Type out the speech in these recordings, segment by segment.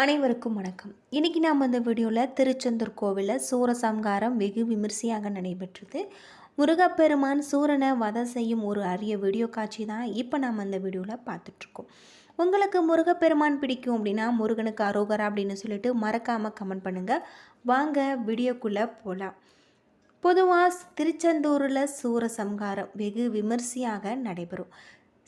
அனைவருக்கும் வணக்கம். இன்றைக்கி நாம் இந்த வீடியோவில் திருச்செந்தூர் கோவிலில் சூரசம்காரம் வெகு விமர்சையாக நடைபெற்றது. முருகப்பெருமான் சூரனை வதம் செய்யும் ஒரு அரிய வீடியோ காட்சி தான் இப்போ நாம் அந்த வீடியோவில் பார்த்துட்ருக்கோம். உங்களுக்கு முருகப்பெருமான் பிடிக்கும் அப்படின்னா முருகனுக்கு அரோகரா அப்படின்னு சொல்லிட்டு மறக்காமல் கமெண்ட் பண்ணுங்கள் வாங்க வீடியோக்குள்ளே போகலாம் பொதுவாக திருச்செந்தூரில் சூரசம்காரம் வெகு விமர்சையாக நடைபெறும்.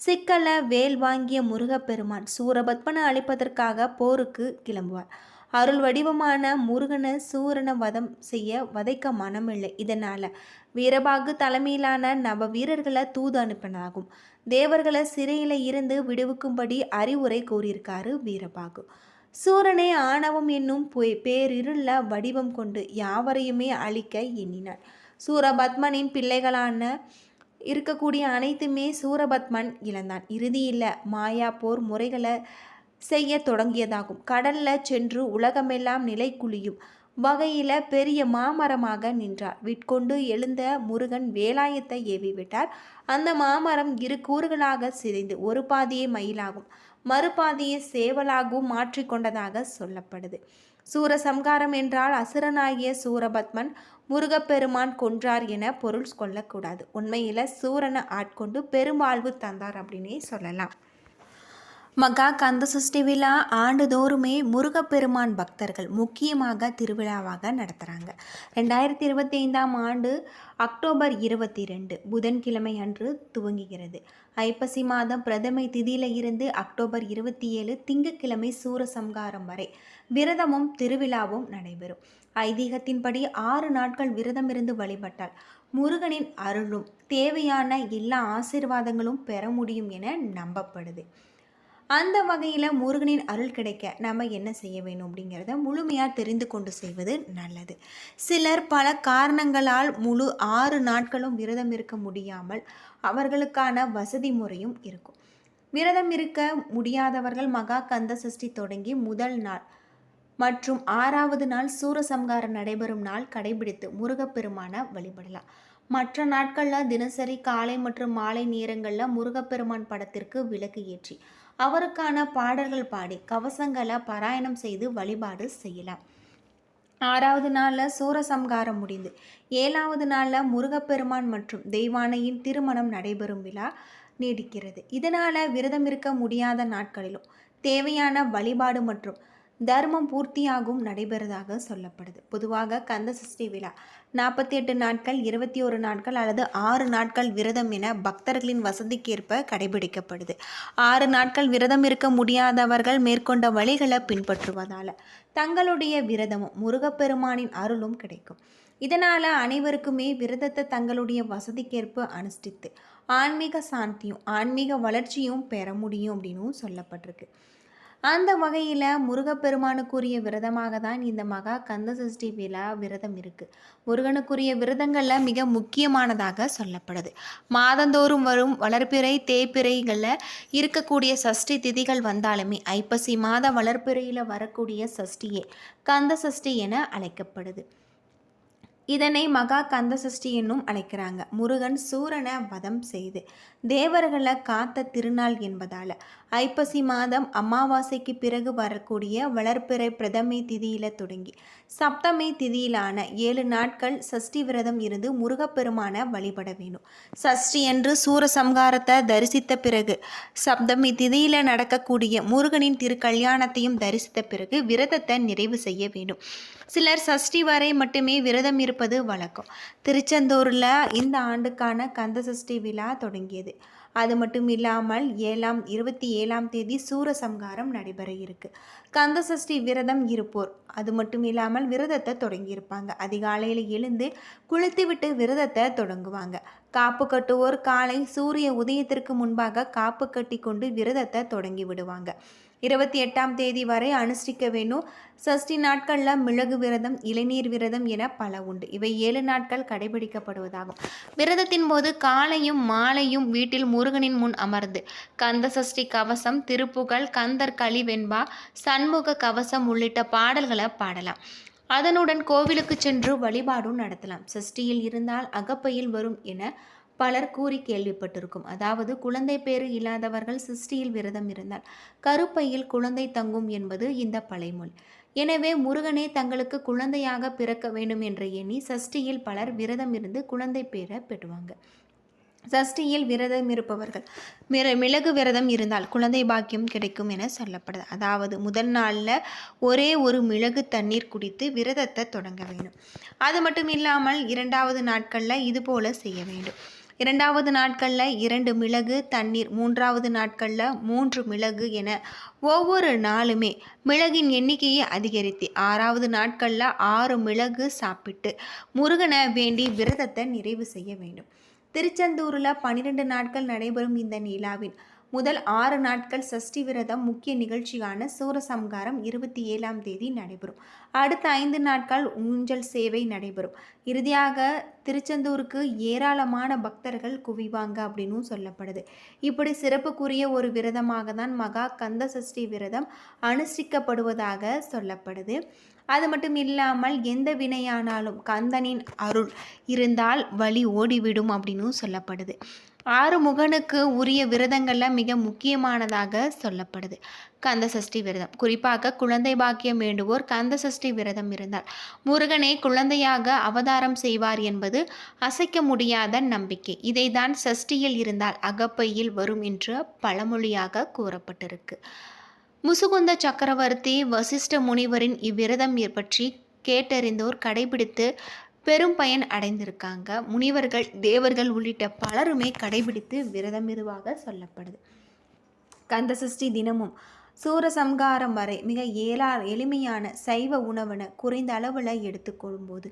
சிக்கல வேல் வாங்கிய முருகப்பெருமான் சூரபத்மனை அழிப்பதற்காக போருக்கு கிளம்புவார். அருள் வடிவமான முருகனை சூரனை வதம் செய்ய வதைக்க மனமில்லை. இதனால் வீரபாகு தலைமையிலான நவ வீரர்களை தூது அனுப்பினதாகும். தேவர்களை சிறையில் இருந்து விடுவிக்கும்படி அறிவுரை கூறியிருக்காரு வீரபாகு. சூரனை ஆணவம் என்னும் பொய் பேரிருள வடிவம் கொண்டு யாவரையுமே அழிக்க எண்ணினார். சூரபத்மனின் பிள்ளைகளான இருக்கக்கூடிய அனைத்துமே சூரபத்மன் இழந்தான். இறுதியில் மாயா போர் முறைகளை செய்ய தொடங்கியதாகும். கடல்ல சென்று உலகமெல்லாம் நிலை குளியும் வகையில் பெரிய மாமரமாக நின்றார். விட்கொண்டு எழுந்த முருகன் வேலாயத்தை ஏவி விட்டார் அந்த மாமரம் இரு கூறுகளாக சிதைந்து ஒரு பாதியை மயிலாகும். மறுபாதியை சேவலாகவும் மாற்றிக்கொண்டதாக சொல்லப்படுது. சூரசம்காரம் என்றால் அசுரனாகிய சூரபத்மன் முருகப்பெருமான் கொன்றார் என பொருள் கொள்ளக்கூடாது. உண்மையில் சூரனை ஆட்கொண்டு பெருமாழ்வு தந்தார் அப்படின்னே சொல்லலாம். மகா கந்த சஷ்டி விழா ஆண்டுதோறுமே முருகப்பெருமான் பக்தர்கள் முக்கியமாக திருவிழாவாக நடத்துகிறாங்க ரெண்டாயிரத்தி இருபத்தி ஐந்தாம் ஆண்டு அக்டோபர் இருபத்தி ரெண்டு புதன்கிழமை அன்று துவங்குகிறது. ஐப்பசி மாதம் பிரதமை திதியில இருந்து அக்டோபர் இருபத்தி ஏழு திங்கட்கிழமை சூரசம்காரம் வரை விரதமும் திருவிழாவும் நடைபெறும். ஐதீகத்தின்படி ஆறு நாட்கள் விரதம் இருந்து வழிபட்டால் முருகனின் அருளும் தேவையான எல்லா ஆசீர்வாதங்களும் பெற முடியும் என நம்பப்படுது. அந்த வகையில் முருகனின் அருள் கிடைக்க நம்ம என்ன செய்ய வேணும் அப்படிங்கிறத முழுமையாக தெரிந்து கொண்டு செய்வது நல்லது. சிலர் பல காரணங்களால் முழு ஆறு நாட்களும் விரதம் இருக்க முடியாமல் அவர்களுக்கான வசதி முறையும் இருக்கும். விரதம் இருக்க முடியாதவர்கள் மகா கந்த சஷ்டி தொடங்கி முதல் நாள் மற்றும் ஆறாவது நாள் சூரசம்காரம் நடைபெறும் நாள் கடைபிடித்து முருகப்பெருமான வழிபடலாம். மற்ற நாட்களில் தினசரி காலை மற்றும் மாலை நேரங்களில் முருகப்பெருமான் படத்திற்கு விளக்கு ஏற்றி அவருக்கான பாடல்கள் பாடி கவசங்களை பாராயணம் செய்து வழிபாடு செய்யலாம். ஆறாவது நாளில் சூரசம்காரம் முடிந்து ஏழாவது நாளில் முருகப்பெருமான் மற்றும் தெய்வானையின் திருமணம் நடைபெறும் விழா நீடிக்கிறது. இதனால் விரதம் இருக்க முடியாத நாட்களிலும் தேவையான வழிபாடு மற்றும் தர்மம் பூர்த்தியாகவும் நடைபெறுவதாக சொல்லப்படுது. பொதுவாக கந்த சஷ்டி விழா நாற்பத்தி எட்டு நாட்கள் இருபத்தி ஒரு நாட்கள் அல்லது ஆறு நாட்கள் விரதம் என பக்தர்களின் வசதிக்கேற்ப கடைபிடிக்கப்படுது. ஆறு நாட்கள் விரதம் இருக்க முடியாதவர்கள் மேற்கொண்ட வழிகளை பின்பற்றுவதால் தங்களுடைய விரதமும் முருகப்பெருமானின் அருளும் கிடைக்கும். இதனால் அனைவருக்குமே விரதத்தை தங்களுடைய வசதிக்கேற்ப அனுஷ்டித்து ஆன்மீக சாந்தியும் ஆன்மீக வளர்ச்சியும் பெற முடியும் அப்படின்னும் சொல்லப்பட்டிருக்கு. அந்த வகையில் முருகப்பெருமானுக்குரிய விரதமாக தான் இந்த மகா கந்த சஷ்டி விழா விரதம் இருக்குது முருகனுக்குரிய விரதங்களில் மிக முக்கியமானதாக சொல்லப்படுது. மாதந்தோறும் வரும் வளர்ப்பிறை தேய்ப்பிறைகளில் இருக்கக்கூடிய சஷ்டி திதிகள் வந்தாலுமே ஐப்பசி மாத வளர்ப்பிறையில் வரக்கூடிய சஷ்டியே கந்த சஷ்டி என அழைக்கப்படுது. இதனை மகா கந்த சஷ்டி என்னும் அழைக்கிறாங்க. முருகன் சூரனை வதம் செய்து தேவர்களை காத்த திருநாள் என்பதால் ஐப்பசி மாதம் அமாவாசைக்கு பிறகு வரக்கூடிய வளர்ப்பிறை பிரதமை திதியில தொடங்கி சப்தமி திதியிலான ஏழு நாட்கள் சஷ்டி விரதம் இருந்து முருகப்பெருமான வழிபட வேணும். சஷ்டி என்று சூரசம்ஹாரத்தை தரிசித்த பிறகு சப்தமி திதியில நடக்கக்கூடிய முருகனின் திருக்கல்யாணத்தையும் தரிசித்த பிறகு விரதத்தை நிறைவு செய்ய வேண்டும் சிலர் சஷ்டி வரை மட்டுமே விரதம் இருப்பது வழக்கம். திருச்செந்தூரில் இந்த ஆண்டுக்கான கந்த சஷ்டி விழா தொடங்கியது. அது மட்டும் இல்லாமல் ஏழாம் இருபத்தி ஏழாம் தேதி சூரசம்ஹாரம் நடைபெற இருக்கு. கந்த சஷ்டி விரதம் இருப்போர். அது மட்டும் இல்லாமல் விரதத்தை தொடங்கியிருப்பாங்க. அதிகாலையில் எழுந்து குளித்துவிட்டு விரதத்தை தொடங்குவாங்க. காப்பு கட்டுவோர் காலை சூரிய உதயத்திற்கு முன்பாக காப்பு கட்டி கொண்டு விரதத்தை தொடங்கி விடுவாங்க. இருபத்தி எட்டாம் தேதி வரை அனுஷ்டிக்க வேணும். சஷ்டி நாட்களில் மிளகு விரதம் இளநீர் விரதம் என பல உண்டு. இவை ஏழு நாட்கள் கடைபிடிக்கப்படுவதாகும். விரதத்தின் போது காலையும் மாலையும் வீட்டில் முருகனின் முன் அமர்ந்து கந்த சஷ்டி கவசம் திருப்புகழ் கந்தர் களி வெண்பா சண்முக கவசம் உள்ளிட்ட பாடல்களை பாடலாம். அதனுடன் கோவிலுக்கு சென்று வழிபாடும் நடத்தலாம். சஷ்டியில் இருந்தால் அகப்பையில் வரும் என பலர் கூறி கேள்விப்பட்டிருக்கும். அதாவது குழந்தை பேறு இல்லாதவர்கள் சிருஷ்டியில் விரதம் இருந்தால் கருப்பையில் குழந்தை தங்கும் என்பது இந்த பழைமொழி. எனவே முருகனே தங்களுக்கு குழந்தையாக பிறக்க வேண்டும் என்று எண்ணி சஷ்டியில் பலர் விரதம் இருந்து குழந்தை பேரை பெறுவாங்க. சஷ்டியில் விரதம் இருப்பவர்கள் மிர மிளகு விரதம் இருந்தால் குழந்தை பாக்கியம் கிடைக்கும் என சொல்லப்படுது. அதாவது முதல் நாளில் ஒரே ஒரு மிளகு தண்ணீர் குடித்து விரதத்தை தொடங்க வேண்டும். அது மட்டும் இல்லாமல் இரண்டாவது நாட்களில் இதுபோல் செய்ய வேண்டும். இரண்டாவது நாட்களில் இரண்டு மிளகு தண்ணீர். மூன்றாவது நாட்களில் மூன்று மிளகு என ஒவ்வொரு நாளுமே மிளகின் எண்ணிக்கையை அதிகரித்து ஆறாவது நாட்களில் ஆறு மிளகு சாப்பிட்டு முருகனை வேண்டி விரதத்தை நிறைவு செய்ய வேண்டும். திருச்செந்தூரில் பன்னிரெண்டு நாட்கள் நடைபெறும் இந்த நிலாவின் முதல் ஆறு நாட்கள் சஷ்டி விரதம் முக்கிய நிகழ்ச்சியான சூரசம்காரம் இருபத்தி ஏழாம் தேதி நடைபெறும். அடுத்த ஐந்து நாட்கள் ஊஞ்சல் சேவை நடைபெறும். இறுதியாக திருச்செந்தூருக்கு ஏராளமான பக்தர்கள் குவிவாங்க அப்படின்னும் சொல்லப்படுது. இப்படி சிறப்புக்குரிய ஒரு விரதமாக தான் மகா கந்த சஷ்டி விரதம் அனுஷ்டிக்கப்படுவதாக சொல்லப்படுது. அது மட்டும் இல்லாமல் எந்த வினையானாலும் கந்தனின் அருள் இருந்தால் வழி ஓடிவிடும் அப்படின்னும் சொல்லப்படுது. ஆறு முகனுக்கு உரிய விரதங்களில் மிக முக்கியமானதாக சொல்லப்படுது. கந்த சஷ்டி விரதம். குறிப்பாக குழந்தை பாக்கியம் வேண்டுவோர் கந்த சஷ்டி விரதம் இருந்தால். முருகனே குழந்தையாக அவதாரம் செய்வார் என்பது அசைக்க முடியாத நம்பிக்கை. இதைதான் சஷ்டியில் இருந்தால் அகப்பையில் வரும் என்று பழமொழியாக கூறப்பட்டிருக்கு. முசுகுந்த சக்கரவர்த்தி வசிஷ்ட முனிவரின் இவ்விரதம் பற்றி கேட்டறிந்தோர் கடைபிடித்து பெரும் பயன் அடைந்திருக்காங்க. முனிவர்கள் தேவர்கள் உள்ளிட்ட பலருமே கடைபிடித்து விரதமிருவாக சொல்லப்படுது. கந்தசஷ்டி தினமும் சூரசம்காரம் வரை மிக ஏலா எளிமையான சைவ உணவென குறைந்த அளவில் எடுத்துக்கொள்ளும்போது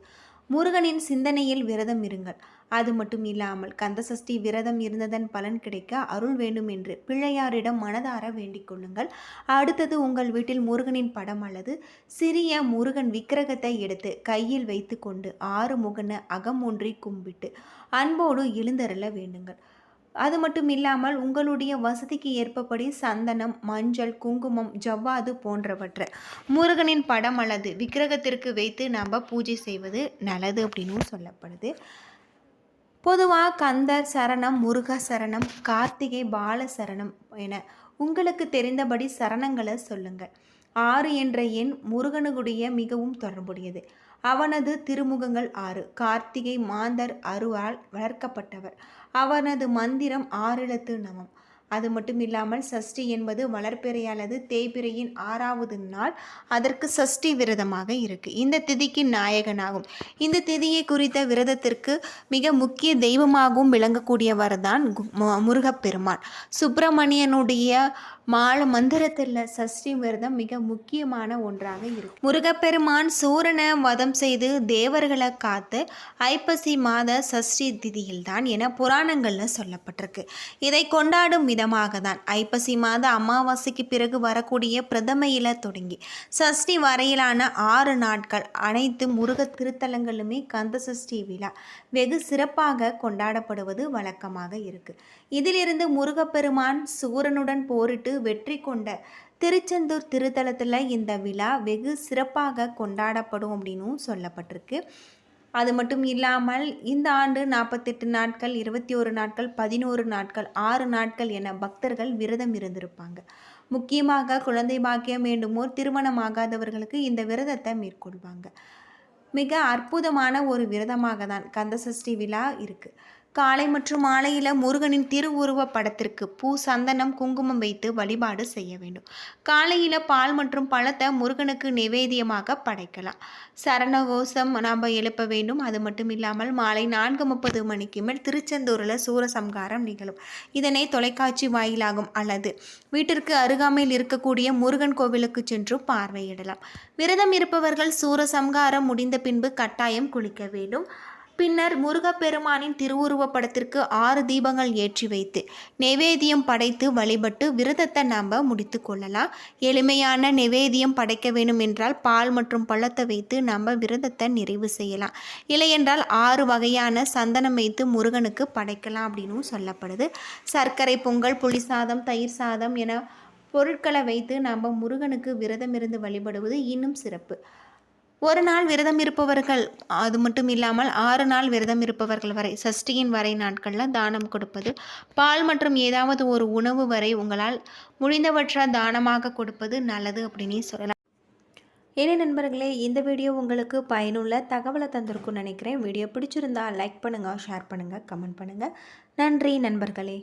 முருகனின் சிந்தனையில் விரதம் இருங்கள். அது மட்டும் இல்லாமல் கந்தசஷ்டி விரதம் இருந்ததன் பலன் கிடைக்க அருள் வேண்டும் என்று பிள்ளையாரிடம் மனதார வேண்டிக் கொள்ளுங்கள். அடுத்தது உங்கள் வீட்டில் முருகனின் படம் அல்லது சிறிய முருகன் விக்கிரகத்தை எடுத்து கையில் வைத்து கொண்டு ஆறு முகன அகமூன்றி கும்பிட்டு அன்போடு எழுந்தருள வேண்டுங்கள். அது மட்டும் இல்லாமல் உங்களுடைய வசதிக்கு ஏற்பபடி சந்தனம் மஞ்சள் குங்குமம் ஜவ்வாது போன்றவற்றை. முருகனின் படம் அல்லது விக்கிரகத்திற்கு வைத்து நம்ம பூஜை செய்வது நல்லது அப்படின்னு சொல்லப்படுது. பொதுவாக கந்தர் சரணம் முருக சரணம் கார்த்திகை பால சரணம் என உங்களுக்கு தெரிந்தபடி சரணங்களை சொல்லுங்கள். ஆறு என்ற எண் முருகனுடைய மிகவும் தொடர்புடையது. அவனது திருமுகங்கள் ஆறு. கார்த்திகை மாந்தர் அருவால் வளர்க்கப்பட்டவர். அவனது மந்திரம் ஆறெழுத்து நமம் அது மட்டும் இல்லாமல் சஷ்டி என்பது வளர்ப்பிறை அல்லது தேய்பிறையின் ஆறாவது நாள். அதற்கு சஷ்டி விரதமாக இருக்கு. இந்த திதிக்கு நாயகனாகும். இந்த திதியை குறித்த விரதத்திற்கு மிக முக்கிய தெய்வமாகவும் விளங்கக்கூடியவர் தான் முருகப்பெருமான். சுப்பிரமணியனுடைய மால மந்திரத்தில் சஷ்டி விரதம் மிக முக்கியமான ஒன்றாக இருக்கு. முருகப்பெருமான் சூரனை வதம் செய்து தேவர்களை காத்து ஐப்பசி மாத சஷ்டி திதியில்தான் என புராணங்களில் சொல்லப்பட்டிருக்கு. இதை கொண்டாடும் விதமாக தான் ஐப்பசி மாத அமாவாசைக்கு பிறகு வரக்கூடிய பிரதமையில் தொடங்கி சஷ்டி வரையிலான ஆறு நாட்கள் அனைத்து முருக திருத்தலங்களுமே கந்த சஷ்டி விழா வெகு சிறப்பாக கொண்டாடப்படுவது வழக்கமாக இருக்கு. இதிலிருந்து முருகப்பெருமான் சூரனுடன் போரிட்டு வெற்றி கொண்ட திருச்செந்தூர் திருத்தலத்தில் இந்த விழா வெகு சிறப்பாக கொண்டாடப்படும் அப்படின்னும் சொல்லப்பட்டிருக்கு. அது மட்டும் இல்லாமல் இந்த ஆண்டு நாற்பத்தெட்டு நாட்கள் இருபத்தி ஒரு நாட்கள் பதினோரு நாட்கள் ஆறு நாட்கள் என பக்தர்கள் விரதம் இருந்திருப்பாங்க. முக்கியமாக குழந்தை பாக்கியம் வேண்டுமோர் திருமணமாகாதவர்களுக்கு இந்த விரதத்தை மேற்கொள்வாங்க. மிக அற்புதமான ஒரு விரதமாக தான் கந்தசஷ்டி விழா இருக்குது காலை மற்றும் மாலையில் முருகனின் திருவுருவ படத்திற்கு பூ சந்தனம் குங்குமம் வைத்து வழிபாடு செய்ய வேண்டும். காலையில் பால் மற்றும் பழத்தை முருகனுக்கு நிவேதியமாக படைக்கலாம். சரணகோஷம் நாம் எழுப்ப வேண்டும். அது மட்டும் இல்லாமல் மாலை நான்கு முப்பது மணிக்கு மேல் திருச்செந்தூரில் சூரசம்காரம் நிகழும். இதனை தொலைக்காட்சி வாயிலாகும் அல்லது வீட்டிற்கு அருகாமையில் இருக்கக்கூடிய முருகன் கோவிலுக்கு சென்று பார்வையிடலாம். விரதம் இருப்பவர்கள் சூரசம்காரம் முடிந்த பின்பு கட்டாயம் குளிக்க வேண்டும். பின்னர் முருகப்பெருமானின் திருவுருவப் படத்திற்கு ஆறு தீபங்கள் ஏற்றி வைத்து நெவேதியம் படைத்து வழிபட்டு விரதத்தை நாம் முடித்து கொள்ளலாம். எளிமையான நெவேதியம் படைக்க வேண்டும் என்றால் பால் மற்றும் பழத்தை வைத்து நம்ம விரதத்தை நிறைவு செய்யலாம். இல்லையென்றால் ஆறு வகையான சந்தனம் வைத்து முருகனுக்கு படைக்கலாம் அப்படின்னும் சொல்லப்படுது. சர்க்கரை பொங்கல் புளி சாதம் தயிர் சாதம் என பொருட்களை வைத்து நாம் முருகனுக்கு விரதம் இருந்து வழிபடுவது இன்னும் சிறப்பு. ஒரு நாள் விரதம் இருப்பவர்கள் அது மட்டும் இல்லாமல் ஆறு நாள் விரதம் இருப்பவர்கள் வரை சஷ்டியின் வரை நாட்களில் தானம் கொடுப்பது பால் மற்றும் ஏதாவது ஒரு உணவு வரை உங்களால் முடிந்தவற்றை தானமாக கொடுப்பது நல்லது அப்படின்னு சொல்லலாம். என நண்பர்களே இந்த வீடியோ உங்களுக்கு பயனுள்ள தகவலை தந்திருக்கும்னு நினைக்கிறேன். வீடியோ பிடிச்சிருந்தா லைக் பண்ணுங்கள் ஷேர் பண்ணுங்கள் கமெண்ட் பண்ணுங்கள் நன்றி நண்பர்களே.